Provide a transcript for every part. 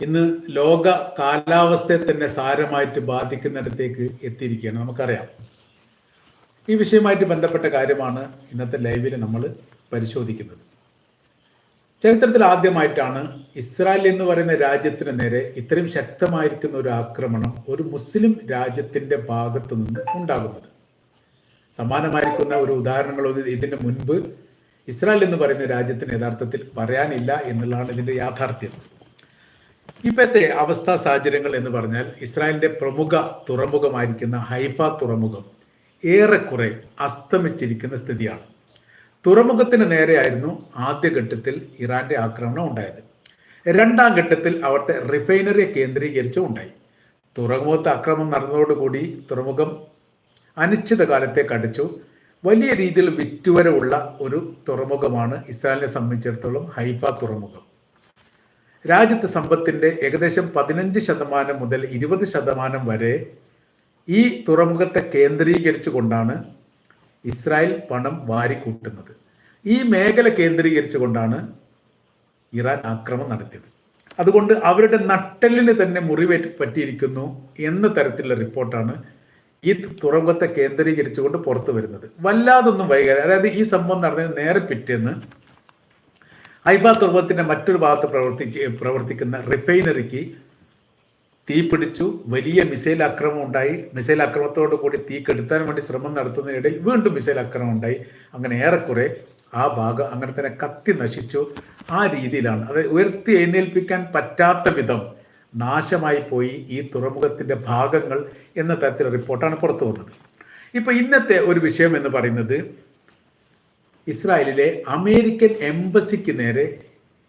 ഇന്ന് ലോക കാലാവസ്ഥയെ തന്നെ സാരമായിട്ട് ബാധിക്കുന്നിടത്തേക്ക് എത്തിയിരിക്കുകയാണ്. നമുക്കറിയാം. ഈ വിഷയമായിട്ട് ബന്ധപ്പെട്ട കാര്യമാണ് ഇന്നത്തെ ലൈവിൽ നമ്മൾ പരിശോധിക്കുന്നത്. ചരിത്രത്തിൽ ആദ്യമായിട്ടാണ് ഇസ്രായേൽ എന്ന് പറയുന്ന രാജ്യത്തിന് നേരെ ഇത്രയും ശക്തമായിരിക്കുന്ന ഒരു ആക്രമണം ഒരു മുസ്ലിം രാജ്യത്തിന്റെ ഭാഗത്തു നിന്ന് ഉണ്ടാകുന്നത്. സമാനമായിരിക്കുന്ന ഒരു ഉദാഹരണങ്ങൾ ഇതിന് മുൻപ് ഇസ്രായേൽ എന്ന് പറയുന്ന രാജ്യത്തിന് യഥാർത്ഥത്തിൽ പറയാനില്ല എന്നുള്ളതാണ് ഇതിന്റെ യാഥാർത്ഥ്യം. ഇപ്പോഴത്തെ അവസ്ഥാ സാഹചര്യങ്ങൾ എന്ന് പറഞ്ഞാൽ ഇസ്രായേലിന്റെ പ്രമുഖ തുറമുഖമായിരിക്കുന്ന ഹൈഫ തുറമുഖം ഏറെക്കുറെ അസ്തമിച്ചിരിക്കുന്ന സ്ഥിതിയാണ്. തുറമുഖത്തിന് നേരെയായിരുന്നു ആദ്യഘട്ടത്തിൽ ഇറാന്റെ ആക്രമണം ഉണ്ടായത്. രണ്ടാം ഘട്ടത്തിൽ അവിടുത്തെ റിഫൈനറിയെ കേന്ദ്രീകരിച്ചും ഉണ്ടായി തുറമുഖത്ത് ആക്രമണം നടന്നതോടുകൂടി തുറമുഖം അനിശ്ചിതകാലത്തേക്ക് കടിച്ചു. വലിയ രീതിയിൽ വിറ്റുവരവുള്ള ഒരു തുറമുഖമാണ് ഇസ്രായേലിനെ സംബന്ധിച്ചിടത്തോളം ഹൈഫ തുറമുഖം. രാജ്യത്ത് സമ്പത്തിന്റെ ഏകദേശം പതിനഞ്ച് ശതമാനം മുതൽ ഇരുപത് ശതമാനം വരെ ഈ തുറമുഖത്തെ കേന്ദ്രീകരിച്ചു കൊണ്ടാണ് ഇസ്രായേൽ പണം വാരിക്കൂട്ടുന്നത്. ഈ മേഖല കേന്ദ്രീകരിച്ചു കൊണ്ടാണ് ഇറാൻ ആക്രമണം നടത്തിയത്. അതുകൊണ്ട് അവരുടെ നട്ടെല്ലിന് തന്നെ മുറിവേറ്റ് പറ്റിയിരിക്കുന്നു എന്ന തരത്തിലുള്ള റിപ്പോർട്ടാണ് ഈ തുറമുഖത്തെ കേന്ദ്രീകരിച്ചുകൊണ്ട് പുറത്തു വരുന്നത് വല്ലാതൊന്നും വൈകാതെ അതായത് ഈ സംഭവം നടന്നത് നേരെ പിറ്റേന്ന് ഹൈബ തുറമുഖത്തിന്റെ മറ്റൊരു ഭാഗത്ത് പ്രവർത്തി പ്രവർത്തിക്കുന്ന റിഫൈനറിക്ക് തീ പിടിച്ചു. വലിയ മിസൈൽ ആക്രമണം ഉണ്ടായി. മിസൈൽ ആക്രമണത്തോടു കൂടി തീ കെടുത്താൻ വേണ്ടി ശ്രമം നടത്തുന്നതിനിടയിൽ വീണ്ടും മിസൈൽ ആക്രമണം ഉണ്ടായി. അങ്ങനെ ഏറെക്കുറെ ആ ഭാഗം അങ്ങനെ തന്നെ കത്തി നശിച്ചു. ആ രീതിയിലാണ്. അത് ഉയർത്തി എഴുന്നേൽപ്പിക്കാൻ പറ്റാത്ത വിധം നാശമായി പോയി ഈ തുറമുഖത്തിന്റെ ഭാഗങ്ങൾ എന്ന തരത്തിലുള്ള റിപ്പോർട്ടാണ് പുറത്തു വന്നത്. ഇപ്പൊ ഇന്നത്തെ ഒരു വിഷയം എന്ന് പറയുന്നത് ഇസ്രായേലിലെ അമേരിക്കൻ എംബസിക്ക് നേരെ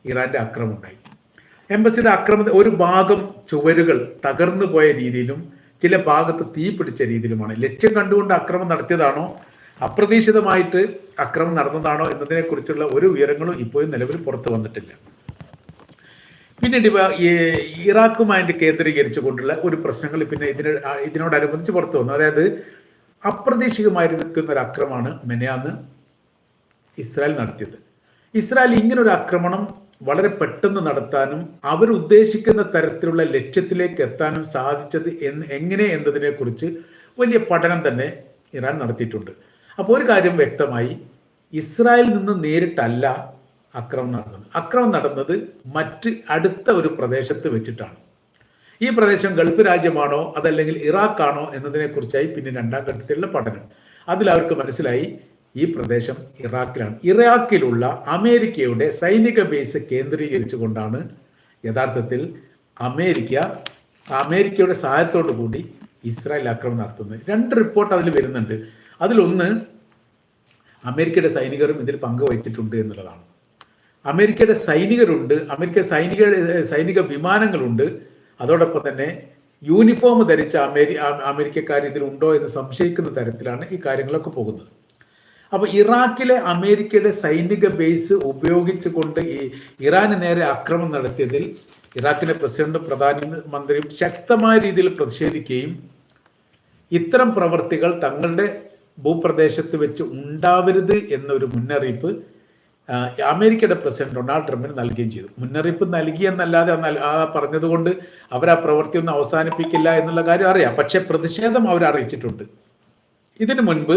ഇറാന്റെ ആക്രമണം ഉണ്ടായി എംബസിയുടെ ആക്രമണ ഒരു ഭാഗം ചുവരുകൾ തകർന്നു പോയ രീതിയിലും ചില ഭാഗത്ത് തീ പിടിച്ച രീതിയിലുമാണ്. ലക്ഷ്യം കണ്ടുകൊണ്ട് അക്രമം നടത്തിയതാണോ? അപ്രതീക്ഷിതമായിട്ട് അക്രമം നടന്നതാണോ എന്നതിനെക്കുറിച്ചുള്ള ഒരു വിവരങ്ങളും ഇപ്പോഴും നിലവിൽ പുറത്തു വന്നിട്ടില്ല. പിന്നീട് ഇറാഖുമായിട്ട് കേന്ദ്രീകരിച്ചുകൊണ്ടുള്ള ഒരു പ്രശ്നങ്ങൾ പിന്നെ ഇതിന് ഇതിനോടനുബന്ധിച്ച് പുറത്തു വന്നു. അതായത് അപ്രതീക്ഷിതമായി നിൽക്കുന്ന ഒരു അക്രമമാണ് മെനയാന്ന്. ഇസ്രായേൽ നടത്തിയത്. ഇസ്രായേൽ ഇങ്ങനൊരു ആക്രമണം വളരെ പെട്ടെന്ന് നടത്താനും അവരുദ്ദേശിക്കുന്ന തരത്തിലുള്ള ലക്ഷ്യത്തിലേക്ക് എത്താനും സാധിച്ചത് എന്ന് എങ്ങനെ എന്നതിനെ കുറിച്ച് വലിയ പഠനം തന്നെ ഇറാൻ നടത്തിയിട്ടുണ്ട്. അപ്പോൾ ഒരു കാര്യം വ്യക്തമായി ഇസ്രായേൽ നിന്ന് നേരിട്ടല്ല അക്രമം നടന്നത്. അക്രമം നടന്നത് മറ്റ് അടുത്ത ഒരു പ്രദേശത്ത് വെച്ചിട്ടാണ്. ഈ പ്രദേശം ഗൾഫ് രാജ്യമാണോ അതല്ലെങ്കിൽ ഇറാഖാണോ എന്നതിനെക്കുറിച്ചായി പിന്നെ രണ്ടാം ഘട്ടത്തിലുള്ള പഠനം. അതിൽ അവർക്ക് മനസ്സിലായി ഈ പ്രദേശം ഇറാഖിലാണ്. ഇറാഖിലുള്ള അമേരിക്കയുടെ സൈനിക ബേസ് കേന്ദ്രീകരിച്ചുകൊണ്ടാണ് യഥാർത്ഥത്തിൽ അമേരിക്ക അമേരിക്കയുടെ സഹായത്തോടു കൂടി ഇസ്രായേൽ ആക്രമണം നടത്തുന്നത്. രണ്ട് റിപ്പോർട്ട് അതിൽ വരുന്നുണ്ട്. അതിലൊന്ന് അമേരിക്കയുടെ സൈനികരും ഇതിൽ പങ്കുവഹിച്ചിട്ടുണ്ട് എന്നുള്ളതാണ്. അമേരിക്കയുടെ സൈനികരുണ്ട് അമേരിക്ക സൈനിക സൈനിക വിമാനങ്ങളുണ്ട്. അതോടൊപ്പം തന്നെ യൂണിഫോം ധരിച്ച അമേരി അമേരിക്കക്കാർ ഇതിലുണ്ടോ എന്ന് സംശയിക്കുന്ന തരത്തിലാണ് ഈ കാര്യങ്ങളൊക്കെ പോകുന്നത്. അപ്പോൾ ഇറാഖിലെ അമേരിക്കയുടെ സൈനിക ബേസ് ഉപയോഗിച്ചുകൊണ്ട് ഈ ഇറാന് നേരെ ആക്രമണം നടത്തിയതിൽ ഇറാഖിലെ പ്രസിഡന്റും പ്രധാനമന്ത്രിയും ശക്തമായ രീതിയിൽ പ്രതിഷേധിക്കുകയും ഇത്തരം പ്രവർത്തികൾ തങ്ങളുടെ ഭൂപ്രദേശത്ത് വെച്ച് ഉണ്ടാവരുത് എന്നൊരു മുന്നറിയിപ്പ് അമേരിക്കയുടെ പ്രസിഡന്റ് ഡൊണാൾഡ് ട്രംപിന് നൽകുകയും ചെയ്തു. മുന്നറിയിപ്പ് നൽകിയെന്നല്ലാതെ ആ പറഞ്ഞതുകൊണ്ട് അവർ ആ പ്രവൃത്തി ഒന്നും അവസാനിപ്പിക്കില്ല എന്നുള്ള കാര്യം അറിയാം. പക്ഷേ പ്രതിഷേധം അവർ അറിയിച്ചിട്ടുണ്ട്. ഇതിനു മുൻപ്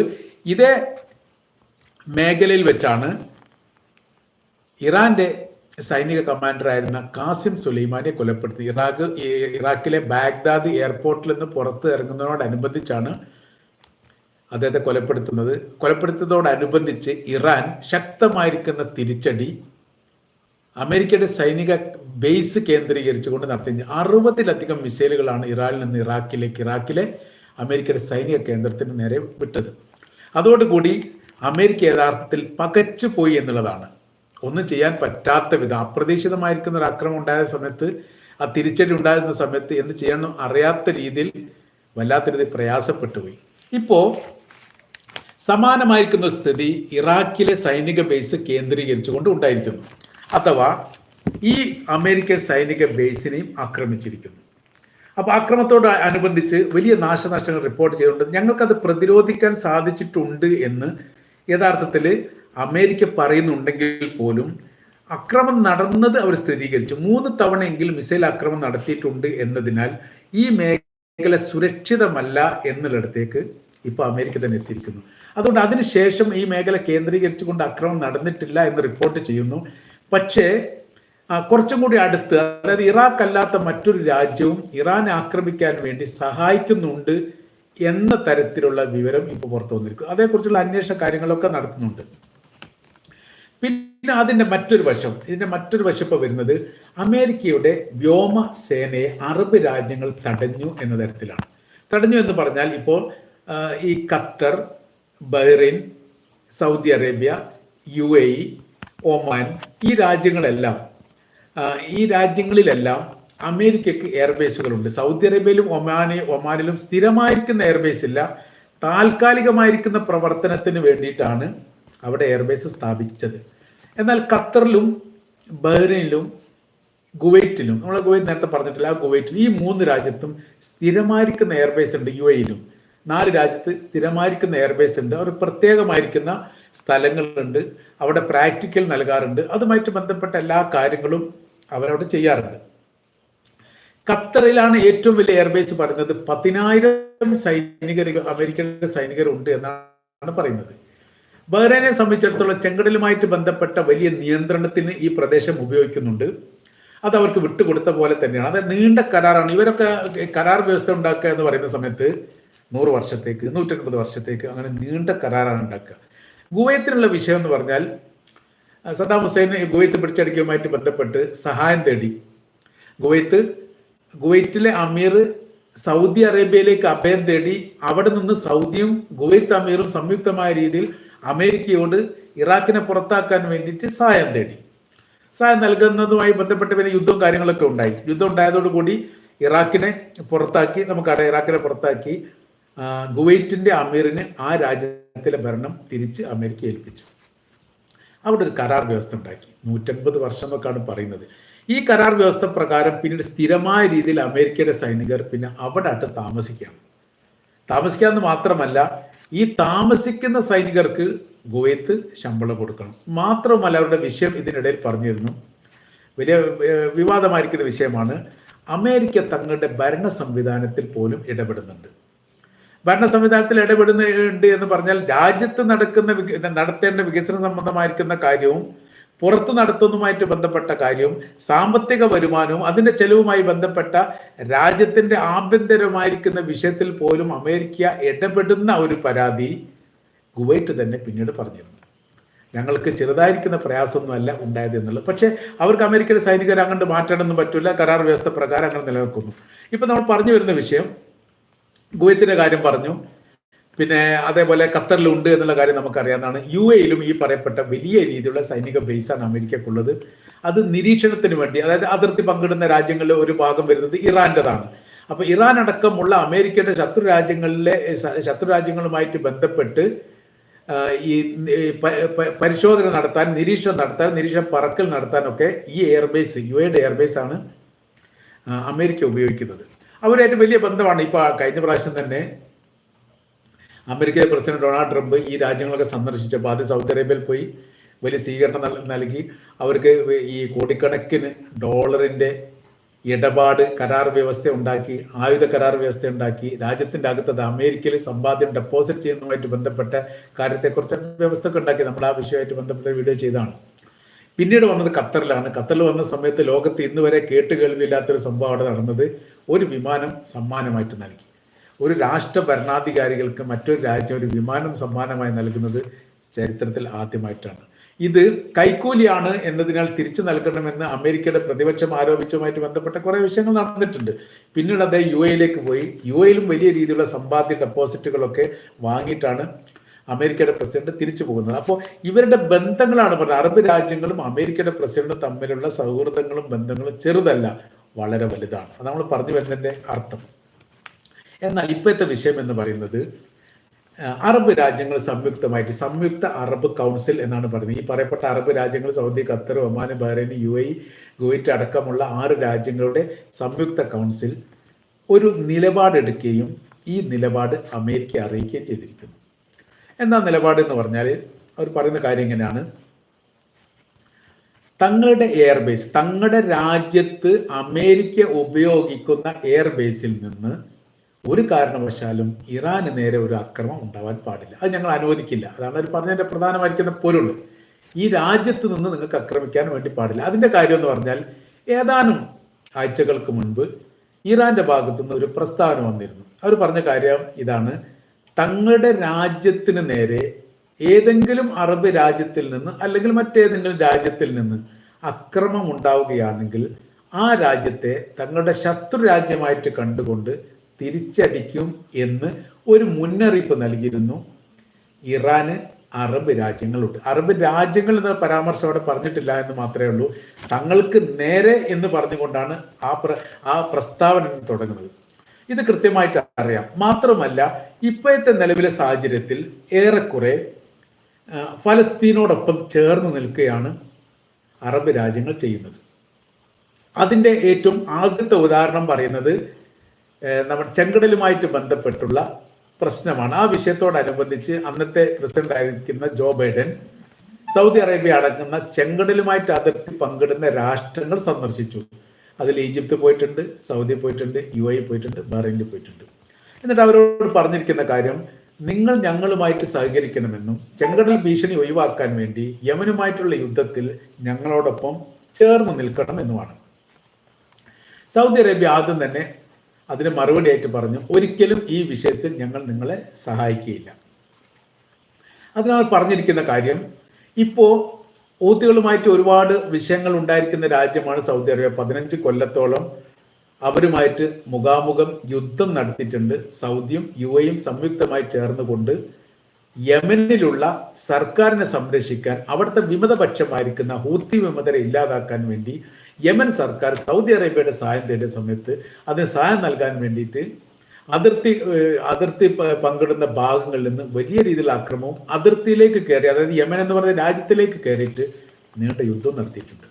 ഇതേ മേഖലയിൽ വെച്ചാണ് ഇറാന്റെ സൈനിക കമാൻഡറായിരുന്ന കാസിം സുലൈമാനെ കൊലപ്പെടുത്തി ഇറാഖ് ഇറാഖിലെ ബാഗ്ദാദ് എയർപോർട്ടിൽ നിന്ന് പുറത്ത് ഇറങ്ങുന്നതിനോടനുബന്ധിച്ചാണ് അദ്ദേഹത്തെ കൊലപ്പെടുത്തുന്നത്. കൊലപ്പെടുത്തുന്നതോടനുബന്ധിച്ച് ഇറാൻ ശക്തമായിരിക്കുന്ന തിരിച്ചടി അമേരിക്കയുടെ സൈനിക ബേസ് കേന്ദ്രീകരിച്ചുകൊണ്ട് നടത്തി അറുപതിലധികം മിസൈലുകളാണ് ഇറാനിൽ നിന്ന് ഇറാഖിലേക്ക് ഇറാഖിലെ അമേരിക്കയുടെ സൈനിക കേന്ദ്രത്തിന് നേരെ വിട്ടത്. അതോടുകൂടി അമേരിക്ക യഥാർത്ഥത്തിൽ പകച്ചു പോയി എന്നുള്ളതാണ്. ഒന്നും ചെയ്യാൻ പറ്റാത്ത വിധം അപ്രതീക്ഷിതമായിരിക്കുന്ന ഒരു ആക്രമണം ഉണ്ടായ സമയത്ത് ആ തിരിച്ചടി ഉണ്ടായിരുന്ന സമയത്ത് എന്ത് ചെയ്യണം അറിയാത്ത രീതിയിൽ വല്ലാത്ത രീതിയിൽ പ്രയാസപ്പെട്ടു പോയി. ഇപ്പോൾ സമാനമായിരിക്കുന്ന സ്ഥിതി ഇറാഖിലെ സൈനിക ബേസ് കേന്ദ്രീകരിച്ചുകൊണ്ട് ഉണ്ടായിരിക്കുന്നു. അഥവാ ഈ അമേരിക്കൻ സൈനിക ബേസിനെയും ആക്രമിച്ചിരിക്കുന്നു. അപ്പോൾ ആക്രമണത്തോട് അനുബന്ധിച്ച് വലിയ നാശനഷ്ടങ്ങൾ റിപ്പോർട്ട് ചെയ്തിട്ടുണ്ട്. ഞങ്ങൾക്കത് പ്രതിരോധിക്കാൻ സാധിച്ചിട്ടുണ്ട് എന്ന് യഥാർത്ഥത്തിൽ അമേരിക്ക പറയുന്നുണ്ടെങ്കിൽ പോലും അക്രമം നടന്നത് അവർ സ്ഥിരീകരിച്ചു. മൂന്ന് തവണയെങ്കിലും മിസൈൽ ആക്രമണം നടത്തിയിട്ടുണ്ട് എന്നതിനാൽ ഈ മേഖല സുരക്ഷിതമല്ല എന്നുള്ളിടത്തേക്ക് ഇപ്പോൾ അമേരിക്ക തന്നെ എത്തിയിരിക്കുന്നു. അതുകൊണ്ട് അതിനുശേഷം ഈ മേഖല കേന്ദ്രീകരിച്ചുകൊണ്ട് അക്രമം നടന്നിട്ടില്ല എന്ന് റിപ്പോർട്ട് ചെയ്യുന്നു. പക്ഷേ കുറച്ചും കൂടി അടുത്ത് അതായത് ഇറാഖ് അല്ലാത്ത മറ്റൊരു രാജ്യവും ഇറാൻ ആക്രമിക്കാൻ വേണ്ടി സഹായിക്കുന്നുണ്ട് എന്ന തരത്തിലുള്ള വിവരം ഇപ്പോൾ പുറത്തു വന്നിരിക്കും. അതേക്കുറിച്ചുള്ള അന്വേഷണ കാര്യങ്ങളൊക്കെ നടത്തുന്നുണ്ട്. പിന്നെ അതിന്റെ മറ്റൊരു വശം ഇതിന്റെ മറ്റൊരു വശം ഇപ്പോൾ വരുന്നത് അമേരിക്കയുടെ വ്യോമ സേനയെ അറബ് രാജ്യങ്ങൾ തടഞ്ഞു എന്ന തരത്തിലാണ്. തടഞ്ഞു എന്ന് പറഞ്ഞാൽ ഇപ്പോൾ ഈ Qatar Bahrain Saudi Arabia U A Oman ഈ രാജ്യങ്ങളെല്ലാം ഈ രാജ്യങ്ങളിലെല്ലാം അമേരിക്കയ്ക്ക് എയർബേസുകളുണ്ട് സൗദി അറേബ്യയിലും ഒമാനി ഒമാനിലും സ്ഥിരമായിരിക്കുന്ന എയർബേസ് ഇല്ല. താൽക്കാലികമായിരിക്കുന്ന പ്രവർത്തനത്തിന് വേണ്ടിയിട്ടാണ് അവിടെ എയർബേസ് സ്ഥാപിച്ചത്. എന്നാൽ ഖത്തറിലും ബഹ്റൈനിലും കുവൈറ്റിലും നമ്മൾ കുവൈറ്റ് നേരത്തെ പറഞ്ഞിട്ടില്ല ആ കുവൈറ്റിലും ഈ മൂന്ന് രാജ്യത്തും സ്ഥിരമായിരിക്കുന്ന എയർബേസ് ഉണ്ട് യു എയിലും നാല് രാജ്യത്ത് സ്ഥിരമായിരിക്കുന്ന എയർബേസ് ഉണ്ട്. അവർ പ്രത്യേകമായിരിക്കുന്ന സ്ഥലങ്ങളുണ്ട്. അവിടെ പ്രാക്ടിക്കൽ നൽകാറുണ്ട്. അതുമായിട്ട് ബന്ധപ്പെട്ട എല്ലാ കാര്യങ്ങളും അവരവിടെ ചെയ്യാറുണ്ട്. ഖത്തറിലാണ് ഏറ്റവും വലിയ എയർബേസ് പറയുന്നത് പതിനായിരം സൈനികർ അമേരിക്കൻ സൈനികരുണ്ട് എന്നാണ് പറയുന്നത്. ബഹ്റൈനെ സംബന്ധിച്ചിടത്തോളം ചെങ്കടലുമായിട്ട് ബന്ധപ്പെട്ട വലിയ നിയന്ത്രണത്തിന് ഈ പ്രദേശം ഉപയോഗിക്കുന്നുണ്ട്. അത് അവർക്ക് വിട്ടുകൊടുത്ത പോലെ തന്നെയാണ്. അത് നീണ്ട കരാറാണ്. ഇവരൊക്കെ കരാർ വ്യവസ്ഥ ഉണ്ടാക്കുക എന്ന് പറയുന്ന സമയത്ത് നൂറ് വർഷത്തേക്ക് നൂറ്റൻപത് വർഷത്തേക്ക് അങ്ങനെ നീണ്ട കരാറാണ് ഉണ്ടാക്കുക. ഗുവൈത്തിനുള്ള വിഷയം എന്ന് പറഞ്ഞാൽ സദ്ദാം ഹുസൈൻ ഗുവൈത്ത് പിടിച്ചടിക്കുമായിട്ട് ബന്ധപ്പെട്ട് സഹായം തേടി. ഗുവൈത്ത് ഗുവൈറ്റിലെ അമീർ സൗദി അറേബ്യയിലേക്ക് അഭയം തേടി അവിടെ നിന്ന് സൗദിയും ഗുവൈത്ത് അമീറും സംയുക്തമായ രീതിയിൽ അമേരിക്കയോട് ഇറാഖിനെ പുറത്താക്കാൻ വേണ്ടിയിട്ട് സഹായം തേടി. സഹായം നൽകുന്നതുമായി ബന്ധപ്പെട്ട് പിന്നെ യുദ്ധവും കാര്യങ്ങളൊക്കെ ഉണ്ടായി. യുദ്ധം ഉണ്ടായതോടുകൂടി ഇറാഖിനെ പുറത്താക്കി നമുക്കറിയാം ഇറാഖിനെ പുറത്താക്കി കുവൈറ്റിന്റെ അമീറിന് ആ രാജ്യത്തിലെ ഭരണം തിരിച്ച് അമേരിക്ക ഏൽപ്പിച്ചു. അവിടെ ഒരു കരാർ വ്യവസ്ഥ ഉണ്ടാക്കി. നൂറ്റൻപത് വർഷം എന്നൊക്കെയാണ് പറയുന്നത്. ഈ കരാർ വ്യവസ്ഥ പ്രകാരം പിന്നീട് സ്ഥിരമായ രീതിയിൽ അമേരിക്കയുടെ സൈനികർ പിന്നെ അവിടെ അട്ട് താമസിക്കുകയാണ് താമസിക്കാമെന്ന് മാത്രമല്ല ഈ താമസിക്കുന്ന സൈനികർക്ക് ഗുവൈത്ത് ശമ്പളം കൊടുക്കണം. മാത്രമല്ല അവരുടെ വിഷയം ഇതിനിടയിൽ പറഞ്ഞിരുന്നു. വലിയ വിവാദമായിരിക്കുന്ന വിഷയമാണ്. അമേരിക്ക തങ്ങളുടെ ഭരണ സംവിധാനത്തിൽ പോലും ഇടപെടുന്നുണ്ട്. ഭരണ സംവിധാനത്തിൽ ഇടപെടുന്നുണ്ട് എന്ന് പറഞ്ഞാൽ രാജ്യത്ത് നടക്കുന്ന നടത്തേണ്ട വികസന സംബന്ധമായിരിക്കുന്ന കാര്യവും പുറത്തു നടത്തുന്നതുമായിട്ട് ബന്ധപ്പെട്ട കാര്യവും സാമ്പത്തിക വരുമാനവും അതിന്റെ ചെലവുമായി ബന്ധപ്പെട്ട രാജ്യത്തിന്റെ ആഭ്യന്തരമായിരിക്കുന്ന വിഷയത്തിൽ പോലും അമേരിക്ക ഇടപെടുന്ന ഒരു പരാതി കുവൈറ്റ് തന്നെ പിന്നീട് പറഞ്ഞിരുന്നു. ഞങ്ങൾക്ക് ചെറുതായിരിക്കുന്ന പ്രയാസമൊന്നുമല്ല ഉണ്ടായത് എന്നുള്ളത്. പക്ഷേ അവർക്ക് അമേരിക്കയുടെ സൈനികരെ അങ്ങോട്ട് മാറ്റാനൊന്നും പറ്റില്ല. കരാർ വ്യവസ്ഥ പ്രകാരം അങ്ങനെ നിലനിൽക്കുന്നു. ഇപ്പം നമ്മൾ പറഞ്ഞു വരുന്ന വിഷയം കുവൈത്തിന്റെ കാര്യം പറഞ്ഞു. പിന്നെ അതേപോലെ ഖത്തറിലുണ്ട് എന്നുള്ള കാര്യം നമുക്കറിയാവുന്നതാണ്. യു എയിലും ഈ പറയപ്പെട്ട വലിയ രീതിയിലുള്ള സൈനിക ബേസാണ് അമേരിക്കക്കുള്ളത്. അത് നിരീക്ഷണത്തിന് വേണ്ടി അതായത് അതിർത്തി പങ്കിടുന്ന രാജ്യങ്ങളിൽ ഒരു ഭാഗം വരുന്നത് ഇറാന്റെതാണ്. അപ്പോൾ ഇറാൻ അടക്കമുള്ള അമേരിക്കയുടെ ശത്രു രാജ്യങ്ങളിലെ ശത്രു രാജ്യങ്ങളുമായിട്ട് ബന്ധപ്പെട്ട് ഈ പരിശോധന നടത്താൻ നിരീക്ഷണം നടത്താൻ നിരീക്ഷണം പറക്കൽ നടത്താനൊക്കെ ഈ എയർബേസ് യു എയുടെ എയർബേസ് ആണ് അമേരിക്ക ഉപയോഗിക്കുന്നത്. അവരായിട്ട് വലിയ ബന്ധമാണ്. ഇപ്പോൾ കഴിഞ്ഞ പ്രാവശ്യം തന്നെ അമേരിക്കയിലെ പ്രസിഡന്റ് ഡൊണാൾഡ് ട്രംപ് ഈ രാജ്യങ്ങളൊക്കെ സന്ദർശിച്ചപ്പോൾ ആദ്യം സൗദി അറേബ്യയിൽ പോയി വലിയ സ്വീകരണം നൽകി. അവർക്ക് ഈ കോടിക്കണക്കിന് ഡോളറിന്റെ ഇടപാട് കരാർ വ്യവസ്ഥ ഉണ്ടാക്കി ആയുധ കരാർ വ്യവസ്ഥ ഉണ്ടാക്കി രാജ്യത്തിന്റെ അകത്തത് അമേരിക്കയിൽ സമ്പാദ്യം ഡെപ്പോസിറ്റ് ചെയ്യുന്നതുമായിട്ട് ബന്ധപ്പെട്ട കാര്യത്തെക്കുറിച്ച് വ്യവസ്ഥയൊക്കെ ഉണ്ടാക്കി. നമ്മൾ ആ വിഷയമായിട്ട് ബന്ധപ്പെട്ട വീഡിയോ ചെയ്താണ് പിന്നീട് വന്നത് ഖത്തറിലാണ്. ഖത്തറിൽ വന്ന സമയത്ത് ലോകത്ത് ഇന്ന് വരെ കേട്ടുകേൾവിയില്ലാത്തൊരു സംഭവം അവിടെ നടന്നത് ഒരു വിമാനം സമ്മാനമായിട്ട് നൽകി. ഒരു രാഷ്ട്ര ഭരണാധികാരികൾക്ക് മറ്റൊരു രാജ്യം ഒരു വിമാനം സമ്മാനമായി നൽകുന്നത് ചരിത്രത്തിൽ ആദ്യമായിട്ടാണ്. ഇത് കൈക്കൂലിയാണ് എന്നതിനാൽ തിരിച്ചു നൽകണമെന്ന് അമേരിക്കയുടെ പ്രതിപക്ഷം ആരോപിച്ചുമായിട്ട് ബന്ധപ്പെട്ട കുറേ വിഷയങ്ങൾ നടന്നിട്ടുണ്ട്. പിന്നീട് അദ്ദേഹം യു എയിലേക്ക് പോയി. യു എയിലും വലിയ രീതിയിലുള്ള സമ്പാദ്യ ഡെപ്പോസിറ്റുകളൊക്കെ വാങ്ങിയിട്ടാണ് അമേരിക്കയുടെ പ്രസിഡന്റ് തിരിച്ചു പോകുന്നത്. അപ്പോൾ ഇവരുടെ ബന്ധങ്ങളാണ് പറഞ്ഞത്. അറബ് രാജ്യങ്ങളും അമേരിക്കയുടെ പ്രസിഡന്റും തമ്മിലുള്ള സൗഹൃദങ്ങളും ബന്ധങ്ങളും ചെറുതല്ല വളരെ വലുതാണ്. അത് നമ്മൾ പറഞ്ഞു വരുന്നതിന്റെ അർത്ഥം. എന്നാൽ ഇപ്പോഴത്തെ വിഷയം എന്ന് പറയുന്നത് അറബ് രാജ്യങ്ങൾ സംയുക്തമായിട്ട് സംയുക്ത അറബ് കൗൺസിൽ എന്നാണ് പറയുന്നത്. ഈ പറയപ്പെട്ട അറബ് രാജ്യങ്ങൾ Saudi Qatar Oman Bahrain U A Kuwait അടക്കമുള്ള ആറ് രാജ്യങ്ങളുടെ സംയുക്ത കൗൺസിൽ ഒരു നിലപാടെടുക്കുകയും ഈ നിലപാട് അമേരിക്ക അറിയിക്കുകയും ചെയ്തിരിക്കുന്നു. എന്താ നിലപാട് എന്ന് പറഞ്ഞാൽ അവർ പറയുന്ന കാര്യം എങ്ങനെയാണ് തങ്ങളുടെ എയർബേസ് തങ്ങളുടെ രാജ്യത്ത് അമേരിക്ക ഉപയോഗിക്കുന്ന എയർബേസിൽ നിന്ന് ഒരു കാരണവശാലും ഇറാന് നേരെ ഒരു അക്രമം ഉണ്ടാവാൻ പാടില്ല. അത് ഞങ്ങൾ അനുവദിക്കില്ല. അതാണ് അവർ പറഞ്ഞതിന്റെ പ്രധാനമായിരിക്കുന്ന പൊരുൾ ഈ രാജ്യത്ത് നിന്ന് നിങ്ങൾക്ക് ആക്രമിക്കാൻ വേണ്ടി പാടില്ല. അതിന്റെ കാര്യം എന്ന് പറഞ്ഞാൽ ഏതാനും ആഴ്ചകൾക്ക് മുൻപ് ഇറാന്റെ ഭാഗത്തു നിന്ന് ഒരു പ്രസ്താവന വന്നിരുന്നു. അവർ പറഞ്ഞ കാര്യം ഇതാണ്. തങ്ങളുടെ രാജ്യത്തിന് നേരെ ഏതെങ്കിലും അറബ് രാജ്യത്തിൽ നിന്ന് അല്ലെങ്കിൽ മറ്റേതെങ്കിലും രാജ്യത്തിൽ നിന്ന് അക്രമം ഉണ്ടാവുകയാണെങ്കിൽ ആ രാജ്യത്തെ തങ്ങളുടെ ശത്രു രാജ്യമായിട്ട് കണ്ടുകൊണ്ട് തിരിച്ചടിക്കും എന്ന് ഒരു മുന്നറിയിപ്പ് നൽകിയിരുന്നു ഇറാന് അറബ് രാജ്യങ്ങളുണ്ട് അറബ് രാജ്യങ്ങൾ എന്ന പരാമർശം അവിടെ പറഞ്ഞിട്ടില്ല എന്ന് മാത്രമേ ഉള്ളൂ. തങ്ങൾക്ക് നേരെ എന്ന് പറഞ്ഞുകൊണ്ടാണ് ആ പ്ര ആ പ്രസ്താവന തുടങ്ങുന്നത്. ഇത് കൃത്യമായിട്ട് അറിയാം. മാത്രമല്ല ഇപ്പോഴത്തെ നിലവിലെ സാഹചര്യത്തിൽ ഏറെക്കുറെ ഫലസ്തീനോടൊപ്പം ചേർന്ന് നിൽക്കുകയാണ് അറബ് രാജ്യങ്ങൾ ചെയ്യുന്നത്. അതിന്റെ ഏറ്റവും ആദ്യത്തെ ഉദാഹരണം പറയുന്നത് നമ്മുടെ ചെങ്കടലുമായിട്ട് ബന്ധപ്പെട്ടുള്ള പ്രശ്നമാണ്. ആ വിഷയത്തോടനുബന്ധിച്ച് അന്നത്തെ പ്രസിഡന്റ് ആയിരിക്കുന്ന ജോ ബൈഡൻ സൗദി അറേബ്യ അടങ്ങുന്ന ചെങ്കടലുമായിട്ട് അതിർത്തി പങ്കിടുന്ന രാഷ്ട്രങ്ങൾ സന്ദർശിച്ചു. അതിൽ ഈജിപ്ത് പോയിട്ടുണ്ട് സൗദി പോയിട്ടുണ്ട് യു എ പോയിട്ടുണ്ട് ബഹ്റൈനിൽ പോയിട്ടുണ്ട്. എന്നിട്ട് അവരോട് പറഞ്ഞിരിക്കുന്ന കാര്യം നിങ്ങൾ ഞങ്ങളുമായിട്ട് സഹകരിക്കണമെന്നും ചെങ്കടൽ ഭീഷണി ഒഴിവാക്കാൻ വേണ്ടി യമനുമായിട്ടുള്ള യുദ്ധത്തിൽ ഞങ്ങളോടൊപ്പം ചേർന്ന് നിൽക്കണം എന്നുമാണ് സൗദി അറേബ്യ ആദ്യം തന്നെ അതിന് മറുപടിയായിട്ട് പറഞ്ഞു ഒരിക്കലും ഈ വിഷയത്തിൽ ഞങ്ങൾ നിങ്ങളെ സഹായിക്കുകയില്ല. അതിനാൽ പറഞ്ഞിരിക്കുന്ന കാര്യം ഇപ്പോൾ ഊത്തികളുമായിട്ട് ഒരുപാട് വിഷയങ്ങൾ ഉണ്ടായിരിക്കുന്ന രാജ്യമാണ് സൗദി അറേബ്യ. പതിനഞ്ച് കൊല്ലത്തോളം അവരുമായിട്ട് മുഖാമുഖം യുദ്ധം നടത്തിയിട്ടുണ്ട്. സൗദിയും യു എയും സംയുക്തമായി ചേർന്നുകൊണ്ട് യമനിലുള്ള സർക്കാരിനെ സംരക്ഷിക്കാൻ അവിടുത്തെ വിമതപക്ഷമായിരിക്കുന്ന ഹൂത്തി വിമതരെ ഇല്ലാതാക്കാൻ വേണ്ടി യമൻ സർക്കാർ സൗദി അറേബ്യയുടെ സഹായം തേടിയ സമയത്ത് അതിന് സഹായം നൽകാൻ വേണ്ടിയിട്ട് അതിർത്തി അതിർത്തി പങ്കിടുന്ന ഭാഗങ്ങളിൽ നിന്ന് വലിയ രീതിയിൽ അക്രമവും അതിർത്തിയിലേക്ക് കയറി അതായത് യമൻ എന്ന് പറയുന്ന രാജ്യത്തിലേക്ക് കയറിയിട്ട് നീണ്ട യുദ്ധം നടത്തിയിട്ടുണ്ട്.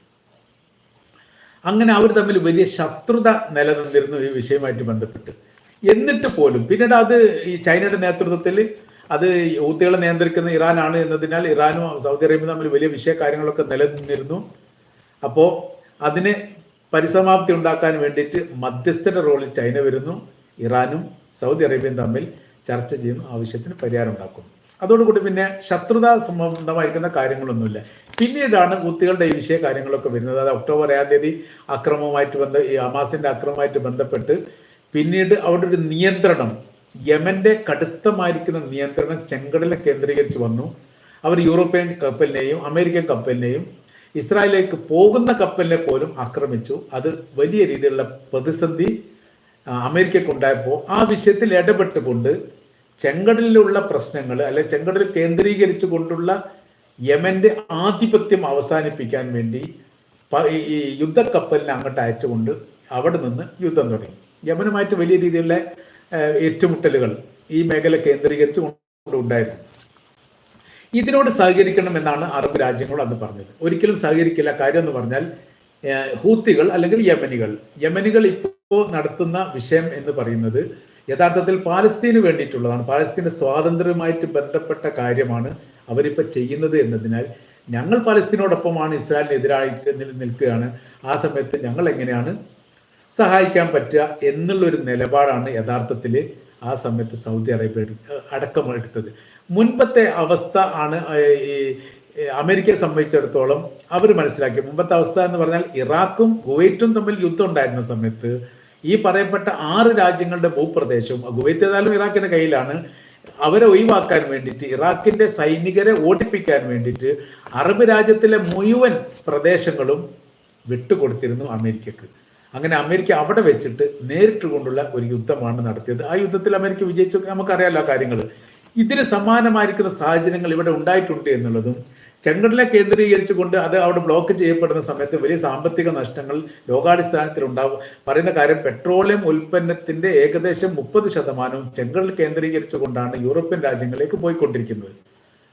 അങ്ങനെ അവർ തമ്മിൽ വലിയ ശത്രുത നിലനിന്നിരുന്നു ഈ വിഷയമായിട്ട് ബന്ധപ്പെട്ട്. എന്നിട്ട് പോലും പിന്നീട് അത് ഈ ചൈനയുടെ നേതൃത്വത്തിൽ അത് ഊത്തികളെ നിയന്ത്രിക്കുന്ന ഇറാനാണ് എന്നതിനാൽ ഇറാനും സൗദി അറേബ്യയും തമ്മിൽ വലിയ വിഷയ കാര്യങ്ങളൊക്കെ നിലനിന്നിരുന്നു. അപ്പോൾ അതിന് പരിസമാപ്തി ഉണ്ടാക്കാൻ വേണ്ടിയിട്ട് മധ്യസ്ഥന്റെ റോളിൽ ചൈന വരുന്നു. ഇറാനും സൗദി അറേബ്യയും തമ്മിൽ ചർച്ച ചെയ്യുന്ന. ആവശ്യത്തിന് പരിഹാരം ഉണ്ടാക്കുന്നു. അതോടുകൂടി പിന്നെ ശത്രുത സംബന്ധമായിരിക്കുന്ന കാര്യങ്ങളൊന്നുമില്ല. പിന്നീടാണ് കുത്തികളുടെ ഈ വിഷയ കാര്യങ്ങളൊക്കെ വരുന്നത്. അത് ഒക്ടോബർ ഏഴാം തീയതി അക്രമവുമായിട്ട് ബന്ധ ഈ അമാസിന്റെ അക്രമവുമായിട്ട് ബന്ധപ്പെട്ട് പിന്നീട് അവിടെ ഒരു നിയന്ത്രണം. യമന്റെ കടുത്തമായിരിക്കുന്ന നിയന്ത്രണം ചെങ്കടലെ കേന്ദ്രീകരിച്ച് വന്നു. അവർ യൂറോപ്യൻ കപ്പലിനെയും അമേരിക്കൻ കപ്പലിനെയും ഇസ്രായേലിലേക്ക് പോകുന്ന കപ്പലിനെ പോലും ആക്രമിച്ചു. അത് വലിയ രീതിയിലുള്ള പ്രതിസന്ധി അമേരിക്കക്കുണ്ടായപ്പോൾ ആ വിഷയത്തിൽ ഇടപെട്ടുകൊണ്ട് ചെങ്കടലിലുള്ള പ്രശ്നങ്ങൾ അല്ലെ ചെങ്കടൽ കേന്ദ്രീകരിച്ചു കൊണ്ടുള്ള യമന്റെ ആധിപത്യം അവസാനിപ്പിക്കാൻ വേണ്ടി ഈ യുദ്ധക്കപ്പലിനെ അങ്ങോട്ട് അയച്ചുകൊണ്ട് അവിടെ നിന്ന് യുദ്ധം തുടങ്ങി. യമനുമായിട്ട് വലിയ രീതിയിലുള്ള ഏറ്റുമുട്ടലുകൾ ഈ മേഖല കേന്ദ്രീകരിച്ചു കൊണ്ടുണ്ടായിരുന്നു ഇതിനോട് സഹകരിക്കണമെന്നാണ് അറബ് രാജ്യങ്ങൾ അന്ന് പറഞ്ഞത്. ഒരിക്കലും സഹകരിക്കില്ല. കാര്യം എന്ന് പറഞ്ഞാൽ ഹൂത്തികൾ അല്ലെങ്കിൽ യമനികൾ. യമനികൾ ഇപ്പോൾ നടത്തുന്ന വിഷയം എന്ന് പറയുന്നത് യഥാർത്ഥത്തിൽ പാലസ്തീന് വേണ്ടിയിട്ടുള്ളതാണ്. പാലസ്തീന്റെ സ്വാതന്ത്ര്യവുമായിട്ട് ബന്ധപ്പെട്ട കാര്യമാണ് അവരിപ്പോൾ ചെയ്യുന്നത് എന്നതിനാൽ ഞങ്ങൾ പാലസ്തീനോടൊപ്പമാണ് ഇസ്രായേലിനെതിരായിട്ട് നിൽക്കുകയാണ്. ആ സമയത്ത് ഞങ്ങൾ എങ്ങനെയാണ് സഹായിക്കാൻ പറ്റുക എന്നുള്ളൊരു നിലപാടാണ് യഥാർത്ഥത്തിൽ ആ സമയത്ത് സൗദി അറേബ്യ അടക്കമെടുത്തത് മുൻപത്തെ അവസ്ഥ ആണ് ഈ അമേരിക്കയെ സംബന്ധിച്ചിടത്തോളം അവർ മനസ്സിലാക്കി മുമ്പത്തെ അവസ്ഥ എന്ന് പറഞ്ഞാൽ ഇറാഖും കുവൈറ്റും തമ്മിൽ യുദ്ധം ഉണ്ടായിരുന്ന സമയത്ത് ഈ പറയപ്പെട്ട ആറ് രാജ്യങ്ങളുടെ ഭൂപ്രദേശവും കുവൈറ്റ് ഏതായാലും ഇറാഖിന്റെ കയ്യിലാണ് അവരെ ഒഴിവാക്കാൻ വേണ്ടിയിട്ട് ഇറാഖിന്റെ സൈനികരെ ഓടിപ്പിക്കാൻ വേണ്ടിയിട്ട് അറബ് രാജ്യത്തിലെ മുഴുവൻ പ്രദേശങ്ങളും വിട്ടുകൊടുത്തിരുന്നു അമേരിക്കക്ക്. അങ്ങനെ അമേരിക്ക അവിടെ വെച്ചിട്ട് നേരിട്ട് കൊണ്ടുള്ള ഒരു യുദ്ധമാണ് നടത്തിയത്. ആ യുദ്ധത്തിൽ അമേരിക്ക വിജയിച്ചു നമുക്കറിയാലോ കാര്യങ്ങൾ ഇതിന് സമാനമായിരിക്കുന്ന സാഹചര്യങ്ങൾ ഇവിടെ ഉണ്ടായിട്ടുണ്ട് എന്നുള്ളതും ചെങ്കടലെ കേന്ദ്രീകരിച്ചുകൊണ്ട് അത് അവിടെ ബ്ലോക്ക് ചെയ്യപ്പെടുന്ന സമയത്ത് വലിയ സാമ്പത്തിക നഷ്ടങ്ങൾ ലോകാടിസ്ഥാനത്തിൽ ഉണ്ടാവും. പറയുന്ന കാര്യം പെട്രോളിയം ഉൽപ്പന്നത്തിന്റെ ഏകദേശം മുപ്പത് ശതമാനവും ചെങ്കടൽ കേന്ദ്രീകരിച്ചുകൊണ്ടാണ് യൂറോപ്യൻ രാജ്യങ്ങളിലേക്ക് പോയിക്കൊണ്ടിരിക്കുന്നത്.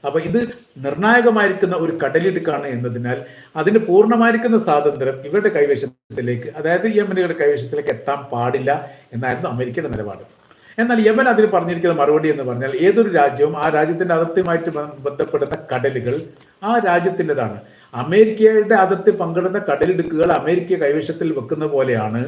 അപ്പൊ ഇത് നിർണായകമായിരിക്കുന്ന ഒരു കടലിടുക്കാണ് എന്നതിനാൽ അതിന് പൂർണമായിരിക്കുന്ന സ്വാതന്ത്ര്യം ഇവരുടെ കൈവശത്തിലേക്ക് അതായത് യമനിയുടെ കൈവശത്തിലേക്ക് എത്താൻ പാടില്ല എന്നായിരുന്നു അമേരിക്കയുടെ നിലപാട്. എന്നാൽ യമൻ അതിന് പറഞ്ഞിരിക്കുന്ന മറുപടി എന്ന് പറഞ്ഞാൽ ഏതൊരു രാജ്യവും ആ രാജ്യത്തിന്റെ അതിർത്തിയുമായിട്ട് ബന്ധപ്പെടുന്ന കടലുകൾ ആ രാജ്യത്തിന്റെതാണ്. അമേരിക്കയുടെ അതിർത്തി പങ്കിടുന്ന കടലിടുക്കുകൾ അമേരിക്ക കൈവശത്തിൽ വെക്കുന്ന പോലെയാണ്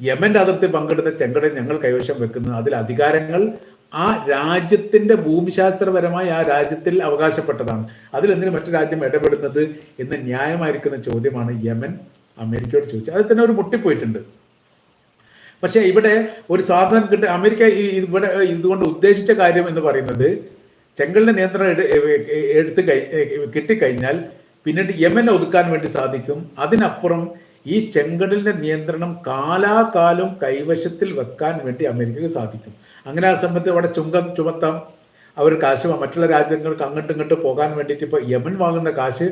യമന്റെ അതിർത്തി പങ്കിടുന്ന ചെങ്കടൽ ഞങ്ങൾ കൈവശം വെക്കുന്നത്. അതിൽ അധികാരങ്ങൾ ആ രാജ്യത്തിന്റെ ഭൂമിശാസ്ത്രപരമായി ആ രാജ്യത്തിൽ അവകാശപ്പെട്ടതാണ്. അതിൽ എന്തിനു മറ്റു രാജ്യം ഇടപെടുന്നത് എന്ന് ന്യായമായിരിക്കുന്ന ചോദ്യമാണ് യമൻ അമേരിക്കയോട് ചോദിച്ചത്. അതിൽ തന്നെ ഒരു മുട്ടിപ്പോയിട്ടുണ്ട്. പക്ഷേ ഇവിടെ ഒരു സാധനം കിട്ടി അമേരിക്ക ഇവിടെ ഇതുകൊണ്ട് ഉദ്ദേശിച്ച കാര്യം എന്ന് പറയുന്നത് ചെങ്കലിന്റെ നിയന്ത്രണം എടു എടുത്ത് കൈ കിട്ടിക്കഴിഞ്ഞാൽ പിന്നീട് യമനെ ഒതുക്കാൻ വേണ്ടി സാധിക്കും. അതിനപ്പുറം ഈ ചെങ്കടലിന്റെ നിയന്ത്രണം കാലാകാലം കൈവശത്തിൽ വെക്കാൻ വേണ്ടി അമേരിക്കക്ക് സാധിക്കും. അങ്ങനെ ആ സമയത്ത് അവിടെ ചുങ്കം ചുമത്താം. അവർ കാശ് മറ്റുള്ള രാജ്യങ്ങൾക്ക് അങ്ങോട്ടും ഇങ്ങോട്ടും പോകാൻ വേണ്ടിയിട്ട് ഇപ്പോൾ യമൻ വാങ്ങുന്ന കാശ്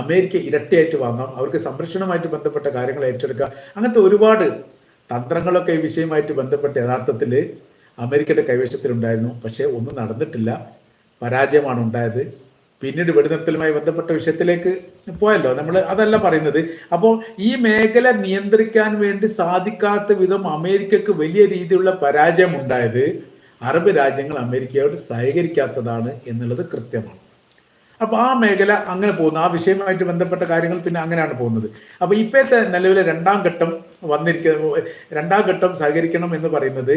അമേരിക്ക ഇരട്ടിയായിട്ട് വാങ്ങാം. അവർക്ക് സംരക്ഷണമായിട്ട് ബന്ധപ്പെട്ട കാര്യങ്ങൾ ഏറ്റെടുക്കുക. അങ്ങനത്തെ ഒരുപാട് തന്ത്രങ്ങളൊക്കെ ഈ വിഷയമായിട്ട് ബന്ധപ്പെട്ട് യഥാർത്ഥത്തിൽ അമേരിക്കയുടെ കൈവശത്തിലുണ്ടായിരുന്നു. പക്ഷേ ഒന്നും നടന്നിട്ടില്ല. പരാജയമാണ് ഉണ്ടായത്. പിന്നീട് വെടിനിർത്തലുമായി ബന്ധപ്പെട്ട വിഷയത്തിലേക്ക് പോയല്ലോ. നമ്മൾ അതല്ല പറയുന്നത്. അപ്പോൾ ഈ മേഖല നിയന്ത്രിക്കാൻ വേണ്ടി സാധിക്കാത്ത വിധം അമേരിക്കക്ക് വലിയ രീതിയിലുള്ള പരാജയം ഉണ്ടായത് അറബ് രാജ്യങ്ങൾ അമേരിക്കയോട് സഹകരിക്കാത്തതാണ് എന്നുള്ളത് കൃത്യമാണ്. അപ്പോൾ ആ മേഖല അങ്ങനെ പോകുന്നു. ആ വിഷയവുമായിട്ട് ബന്ധപ്പെട്ട കാര്യങ്ങൾ പിന്നെ അങ്ങനെയാണ് പോകുന്നത്. അപ്പോൾ ഇപ്പോഴത്തെ നിലവിലെ രണ്ടാം ഘട്ടം വന്നിരിക്കുന്ന രണ്ടാം ഘട്ടം സഹകരിക്കണം എന്ന് പറയുന്നത്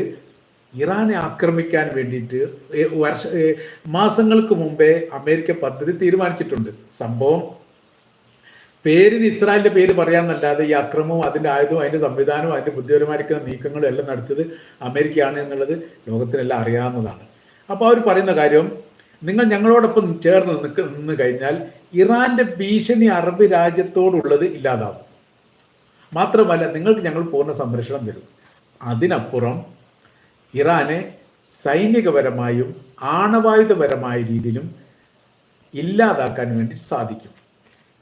ഇറാനെ ആക്രമിക്കാൻ വേണ്ടിയിട്ട് വർഷ മാസങ്ങൾക്ക് മുമ്പേ അമേരിക്ക പദ്ധതി തീരുമാനിച്ചിട്ടുണ്ട്. സംഭവം പേരിന് ഇസ്രായേലിന്റെ പേര് പറയാമെന്നല്ലാതെ ഈ അക്രമവും അതിന്റെ ആയുധവും അതിന്റെ സംവിധാനവും അതിന്റെ ബുദ്ധിപരമായിരിക്കുന്ന നീക്കങ്ങളും എല്ലാം നടത്തിയത് അമേരിക്കയാണ് എന്നുള്ളത് ലോകത്തിനെല്ലാം അറിയാവുന്നതാണ്. അപ്പോൾ അവർ പറയുന്ന കാര്യം നിങ്ങൾ ഞങ്ങളോടൊപ്പം ചേർന്ന് നിന്ന് കഴിഞ്ഞാൽ ഇറാന്റെ ഭീഷണി അറബ് രാജ്യത്തോടുള്ളത് ഇല്ലാതാവും. മാത്രമല്ല നിങ്ങൾക്ക് ഞങ്ങൾ പൂർണ സംരക്ഷണം തരും. അതിനപ്പുറം ഇറാനെ സൈനികപരമായും ആണവായുധപരമായ രീതിയിലും ഇല്ലാതാക്കാൻ വേണ്ടി സാധിക്കും.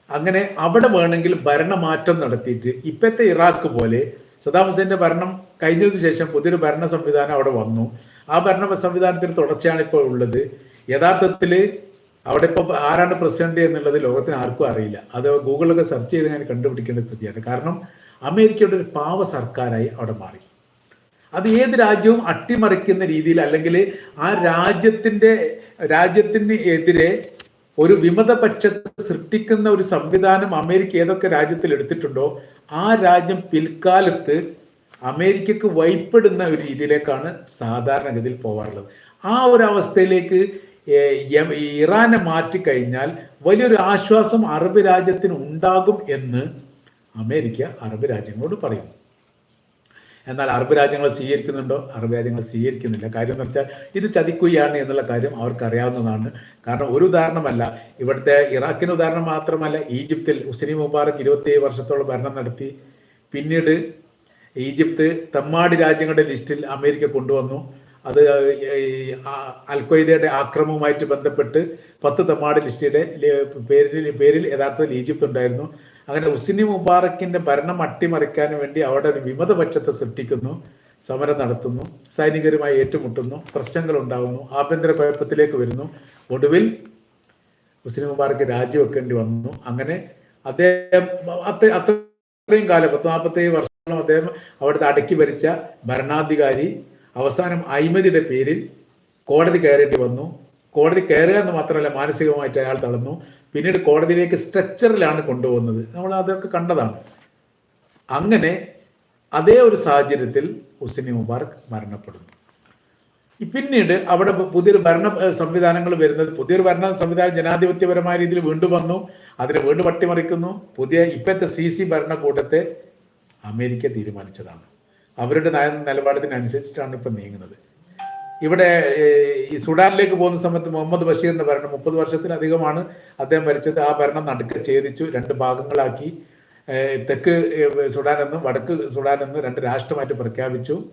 അങ്ങനെ അവിടെ വേണമെങ്കിൽ ഭരണമാറ്റം നടത്തിയിട്ട് ഇപ്പോഴത്തെ ഇറാഖ് പോലെ സദാം ഹുസൈന്റെ ഭരണം കഴിഞ്ഞതിന് ശേഷം പുതിയൊരു ഭരണ സംവിധാനം അവിടെ വന്നു. ആ ഭരണ സംവിധാനത്തിന് തുടർച്ചയാണ് ഇപ്പോൾ ഉള്ളത്. യഥാർത്ഥത്തിൽ അവിടെ ഇപ്പോൾ ആരാണ് പ്രസിഡന്റ് എന്നുള്ളത് ലോകത്തിന് ആർക്കും അറിയില്ല. അത് ഗൂഗിളൊക്കെ സെർച്ച് ചെയ്ത് ഞാൻ കണ്ടുപിടിക്കേണ്ട സ്ഥിതിയാണ്. കാരണം അമേരിക്കയുടെ ഒരു പാവ സർക്കാരായി അവിടെ മാറി. അത് ഏത് രാജ്യവും അട്ടിമറിക്കുന്ന രീതിയിൽ അല്ലെങ്കിൽ ആ രാജ്യത്തിന്റെ രാജ്യത്തിന് എതിരെ ഒരു വിമതപക്ഷത്തെ സൃഷ്ടിക്കുന്ന ഒരു സംവിധാനം അമേരിക്ക ഏതൊക്കെ രാജ്യത്തിൽ എടുത്തിട്ടുണ്ടോ ആ രാജ്യം പിൽക്കാലത്ത് അമേരിക്കക്ക് വൈപ്പെടുന്ന ഒരു രീതിയിലേക്കാണ് സാധാരണഗതിയിൽ പോകാറുള്ളത്. ആ ഒരു അവസ്ഥയിലേക്ക് ഇറാനെ മാറ്റിക്കഴിഞ്ഞാൽ വലിയൊരു ആശ്വാസം അറബ് രാജ്യത്തിന് ഉണ്ടാകും എന്ന് അമേരിക്ക അറബ് രാജ്യങ്ങളോട് പറയുന്നു. എന്നാൽ അറബ് രാജ്യങ്ങൾ സ്വീകരിക്കുന്നുണ്ടോ? അറബ് രാജ്യങ്ങൾ സ്വീകരിക്കുന്നില്ല. കാര്യം എന്ന് വെച്ചാൽ ഇത് ചതിക്കുകയാണ് എന്നുള്ള കാര്യം അവർക്കറിയാവുന്നതാണ്. കാരണം ഒരു ഉദാഹരണമല്ല ഇവിടുത്തെ ഇറാഖിന് ഉദാഹരണം മാത്രമല്ല ഈജിപ്തിൽ ഹുസൈനി മുബാറക് ഇരുപത്തിയേഴ് വർഷത്തോളം ഭരണം നടത്തി. പിന്നീട് ഈജിപ്ത് തമ്മാടി രാജ്യങ്ങളുടെ ലിസ്റ്റിൽ അമേരിക്ക കൊണ്ടുവന്നു. അത് അൽക്വയ്ദയുടെ ആക്രമവുമായിട്ട് ബന്ധപ്പെട്ട് പത്ത് തമാട് ലിസ്റ്റിയുടെ പേരിൽ പേരിൽ യഥാർത്ഥത്തിൽ ഈജിപ്ത് ഉണ്ടായിരുന്നു. അങ്ങനെ ഉസിനി മുബാറക്കിന്റെ ഭരണം അട്ടിമറിക്കാൻ വേണ്ടി അവിടെ ഒരു വിമതപക്ഷത്തെ സൃഷ്ടിക്കുന്നു സമരം നടത്തുന്നു സൈനികരുമായി ഏറ്റുമുട്ടുന്നു പ്രശ്നങ്ങൾ ഉണ്ടാകുന്നു ആഭ്യന്തര കുഴപ്പത്തിലേക്ക് വരുന്നു. ഒടുവിൽ മുസ്ലിം മുബാറക്ക് രാജിവെക്കേണ്ടി വന്നു. അങ്ങനെ അദ്ദേഹം അത്രയും കാലം പത്ത് നാൽപ്പത്തേഴ് വർഷങ്ങളും അദ്ദേഹം അവിടുത്തെ അടക്കി ഭരിച്ച ഭരണാധികാരി അവസാനം അഴിമതിയുടെ പേരിൽ കോടതി കയറേണ്ടി വന്നു. കോടതി കയറുക എന്ന് മാത്രമല്ല മാനസികമായിട്ട് അയാൾ തളർന്നു. പിന്നീട് കോടതിയിലേക്ക് സ്ട്രെച്ചറിലാണ് കൊണ്ടുപോകുന്നത്. നമ്മൾ അതൊക്കെ കണ്ടതാണ്. അങ്ങനെ അതേ ഒരു സാഹചര്യത്തിൽ ഹുസിനി മുബാറക് മരണപ്പെടുന്നു. പിന്നീട് അവിടെ പുതിയൊരു ഭരണ സംവിധാനങ്ങൾ വരുന്നത്. പുതിയൊരു ഭരണ സംവിധാനം ജനാധിപത്യപരമായ രീതിയിൽ വീണ്ടും വന്നു. അതിനെ വീണ്ടും പട്ടിമറിക്കുന്നു പുതിയ ഇപ്പോഴത്തെ സി സി ഭരണകൂട്ടത്തെ അമേരിക്ക തീരുമാനിച്ചതാണ്. അവരുടെ നയ നിലപാടിനനുസരിച്ചിട്ടാണ് ഇപ്പം നീങ്ങുന്നത്. ഇവിടെ ഈ സുഡാനിലേക്ക് പോകുന്ന സമയത്ത് മുഹമ്മദ് ബഷീറിന്റെ ഭരണം മുപ്പത് വർഷത്തിലധികമാണ് അദ്ദേഹം ഭരിച്ചത്. ആ ഭരണം നടുക്ക് ഛേദിച്ചു രണ്ട് ഭാഗങ്ങളാക്കി. തെക്ക് സുഡാൻ എന്നും വടക്ക് സുഡാൻ എന്നും രണ്ട് രാഷ്ട്രമായിട്ട് പ്രഖ്യാപിച്ചു.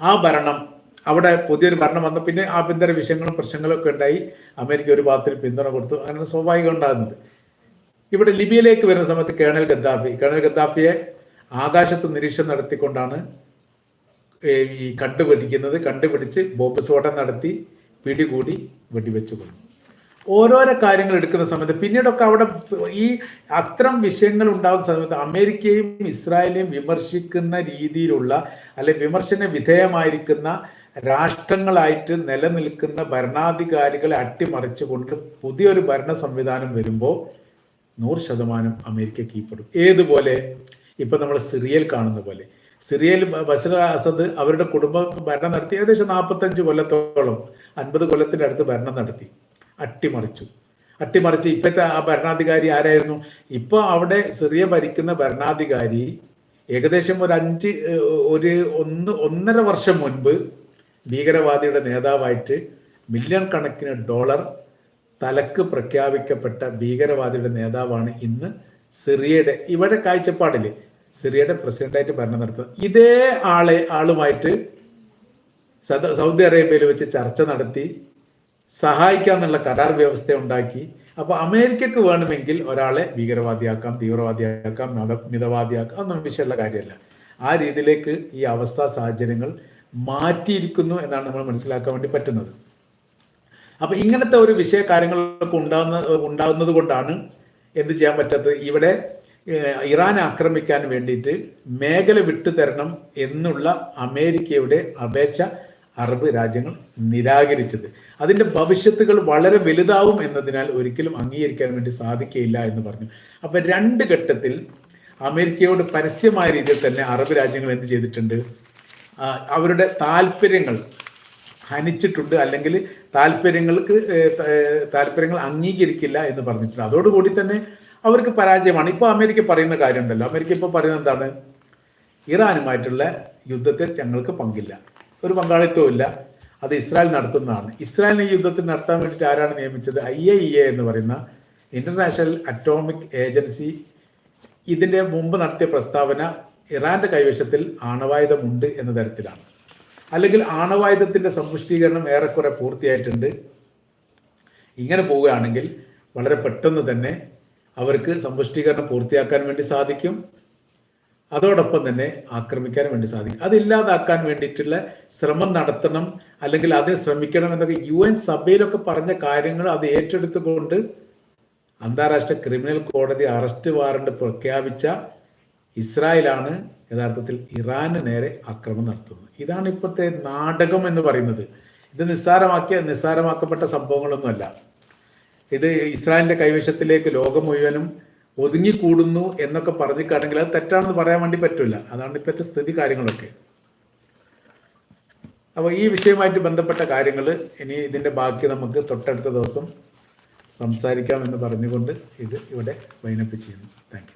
ആ ഭരണം അവിടെ പുതിയൊരു ഭരണം വന്നു. പിന്നെ ആഭ്യന്തര വിഷയങ്ങളും പ്രശ്നങ്ങളും ഒക്കെ ഉണ്ടായി. അമേരിക്ക ഒരു ഭാഗത്തിൽ പിന്തുണ കൊടുത്തു. അങ്ങനെ സ്വാഭാവികം ഉണ്ടാകുന്നത്. ഇവിടെ ലിബിയയിലേക്ക് വരുന്ന സമയത്ത് കേണൽ ഗദ്ദാഫി കേണൽ ഗദ്ദാഫിയെ ആകാശത്ത് നിരീക്ഷണം നടത്തിക്കൊണ്ടാണ് ഈ കണ്ടുപിടിക്കുന്നത് കണ്ടുപിടിച്ച് ബോംബ് സ്ഫോടനം നടത്തി പിടികൂടി വെടിവെച്ചു കൊണ്ടു ഓരോരോ കാര്യങ്ങൾ എടുക്കുന്ന സമയത്ത് പിന്നീടൊക്കെ അവിടെ ഈ അത്തരം വിഷയങ്ങൾ ഉണ്ടാകുന്ന സമയത്ത് അമേരിക്കയും ഇസ്രായേലും വിമർശിക്കുന്ന രീതിയിലുള്ള അല്ലെ വിമർശന വിധേയമായിരിക്കുന്ന രാഷ്ട്രങ്ങളായിട്ട് നിലനിൽക്കുന്ന ഭരണാധികാരികളെ അട്ടിമറിച്ചുകൊണ്ട് പുതിയൊരു ഭരണ സംവിധാനം വരുമ്പോൾ നൂറ് ശതമാനം അമേരിക്ക കീഴ്പ്പെടും ഏതുപോലെ ഇപ്പൊ നമ്മൾ സിറിയൽ കാണുന്ന പോലെ. സിറിയയിൽ ബഷർ അസദ് അവരുടെ കുടുംബം ഭരണം നടത്തി. ഏകദേശം നാൽപ്പത്തഞ്ച് കൊല്ലത്തോളം അൻപത് കൊല്ലത്തിന്റെ അടുത്ത് ഭരണം നടത്തി. അട്ടിമറിച്ചു. അട്ടിമറിച്ച് ഇപ്പോഴത്തെ ആ ഭരണാധികാരി ആരായിരുന്നു? ഇപ്പോൾ അവിടെ സിറിയ ഭരിക്കുന്ന ഭരണാധികാരി ഏകദേശം ഒരു അഞ്ച് ഒരു ഒന്ന് ഒന്നര വർഷം മുൻപ് ഭീകരവാദിയുടെ നേതാവായിട്ട് മില്യൺ കണക്കിന് ഡോളർ തലക്ക് പ്രഖ്യാപിക്കപ്പെട്ട ഭീകരവാദിയുടെ നേതാവാണ് ഇന്ന് സിറിയയുടെ ഇവിടെ കാഴ്ചപ്പാടിൽ സിറിയയുടെ പ്രസിഡന്റായിട്ട് ഭരണം നടത്തുന്നത് ഇതേ ആളെ ആളുമായിട്ട് സൗദി അറേബ്യയിൽ വെച്ച് ചർച്ച നടത്തി സഹായിക്കാമെന്നുള്ള കരാർ വ്യവസ്ഥ ഉണ്ടാക്കി. അപ്പൊ അമേരിക്കക്ക് വേണമെങ്കിൽ ഒരാളെ ഭീകരവാദിയാക്കാം തീവ്രവാദിയാക്കാം മത മിതവാദിയാക്കാം അതൊന്നും വിഷയമുള്ള കാര്യമല്ല. ആ രീതിയിലേക്ക് ഈ അവസ്ഥ സാഹചര്യങ്ങൾ മാറ്റിയിരിക്കുന്നു എന്നാണ് നമ്മൾ മനസ്സിലാക്കാൻ വേണ്ടി പറ്റുന്നത്. അപ്പൊ ഇങ്ങനത്തെ ഒരു വിഷയ കാര്യങ്ങളൊക്കെ ഉണ്ടാകുന്ന ഉണ്ടാകുന്നത് കൊണ്ടാണ് എന്ത് ചെയ്യാൻ പറ്റാത്തത്? ഇവിടെ ഇറാനെ ആക്രമിക്കാൻ വേണ്ടിയിട്ട് മേഖല വിട്ടു തരണം എന്നുള്ള അമേരിക്കയുടെ അപേക്ഷ അറബ് രാജ്യങ്ങൾ നിരാകരിച്ചത്. അതിന്റെ ഭവിഷ്യത്തുകൾ വളരെ വലുതാവും എന്നതിനാൽ ഒരിക്കലും അംഗീകരിക്കാൻ വേണ്ടി സാധിക്കുകയില്ല എന്ന് പറഞ്ഞു. അപ്പം രണ്ട് ഘട്ടത്തിൽ അമേരിക്കയോട് പരസ്യമായ രീതിയിൽ തന്നെ അറബ് രാജ്യങ്ങൾ എന്ത് ചെയ്തിട്ടുണ്ട്? അവരുടെ താല്പര്യങ്ങൾ ഹനിച്ചിട്ടുണ്ട് അല്ലെങ്കിൽ താല്പര്യങ്ങൾക്ക് താല്പര്യങ്ങൾ അംഗീകരിക്കില്ല എന്ന് പറഞ്ഞിട്ടുണ്ട്. അതോടുകൂടി തന്നെ അവർക്ക് പരാജയമാണ്. ഇപ്പോൾ അമേരിക്ക പറയുന്ന കാര്യമുണ്ടല്ലോ. അമേരിക്ക ഇപ്പോൾ പറയുന്നത് എന്താണ്? ഇറാനുമായിട്ടുള്ള യുദ്ധത്തിൽ ഞങ്ങൾക്ക് പങ്കില്ല. ഒരു പങ്കാളിത്തവും ഇല്ല. അത് ഇസ്രായേൽ നടത്തുന്നതാണ്. ഇസ്രായേലിനെ യുദ്ധത്തിൽ നടത്താൻ വേണ്ടിയിട്ട് ആരാണ് നിയമിച്ചത്? ഐ എ ഇ എ എന്ന് പറയുന്ന ഇന്റർനാഷണൽ അറ്റോമിക് ഏജൻസി. ഇതിന്റെ മുമ്പ് നടത്തിയ പ്രസ്താവന ഇറാന്റെ കൈവശത്തിൽ ആണവായുധമുണ്ട് എന്ന തരത്തിലാണ്. അല്ലെങ്കിൽ ആണവായുധത്തിന്റെ സമ്പുഷ്ടീകരണം ഏറെക്കുറെ പൂർത്തിയായിട്ടുണ്ട്. ഇങ്ങനെ പോവുകയാണെങ്കിൽ വളരെ പെട്ടെന്ന് തന്നെ അവർക്ക് സമ്പുഷ്ടീകരണം പൂർത്തിയാക്കാൻ വേണ്ടി സാധിക്കും. അതോടൊപ്പം തന്നെ ആക്രമിക്കാൻ വേണ്ടി സാധിക്കും. അതില്ലാതാക്കാൻ വേണ്ടിയിട്ടുള്ള ശ്രമം നടത്തണം അല്ലെങ്കിൽ അതിന് ശ്രമിക്കണം എന്നൊക്കെ യു എൻ സഭയിലൊക്കെ പറഞ്ഞ കാര്യങ്ങൾ അത് ഏറ്റെടുത്തുകൊണ്ട് അന്താരാഷ്ട്ര ക്രിമിനൽ കോടതി അറസ്റ്റ് വാറണ്ട് പ്രഖ്യാപിച്ച ഇസ്രായേലാണ് യഥാർത്ഥത്തിൽ ഇറാന് നേരെ ആക്രമണം നടത്തുന്നത്. ഇതാണ് ഇപ്പോഴത്തെ നാടകം എന്ന് പറയുന്നത്. ഇത് നിസ്സാരമാക്കിയ നിസ്സാരമാക്കപ്പെട്ട സംഭവങ്ങളൊന്നുമല്ല. ഇത് ഇസ്രായേലിന്റെ കൈവശത്തിലേക്ക് ലോകം മുഴുവനും ഒതുങ്ങിക്കൂടുന്നു എന്നൊക്കെ പറഞ്ഞിട്ടാണെങ്കിൽ അത് തെറ്റാണെന്ന് പറയാൻ വേണ്ടി പറ്റില്ല. അതാണ് ഇപ്പോഴത്തെ സ്ഥിതി കാര്യങ്ങളൊക്കെ. അപ്പോൾ ഈ വിഷയവുമായിട്ട് ബന്ധപ്പെട്ട കാര്യങ്ങൾ ഇനി ഇതിന്റെ ബാക്കി നമുക്ക് തൊട്ടടുത്ത ദിവസം സംസാരിക്കാമെന്ന് പറഞ്ഞുകൊണ്ട് ഇത് ഇവിടെ വൈനപ്പ് ചെയ്യുന്നു. താങ്ക്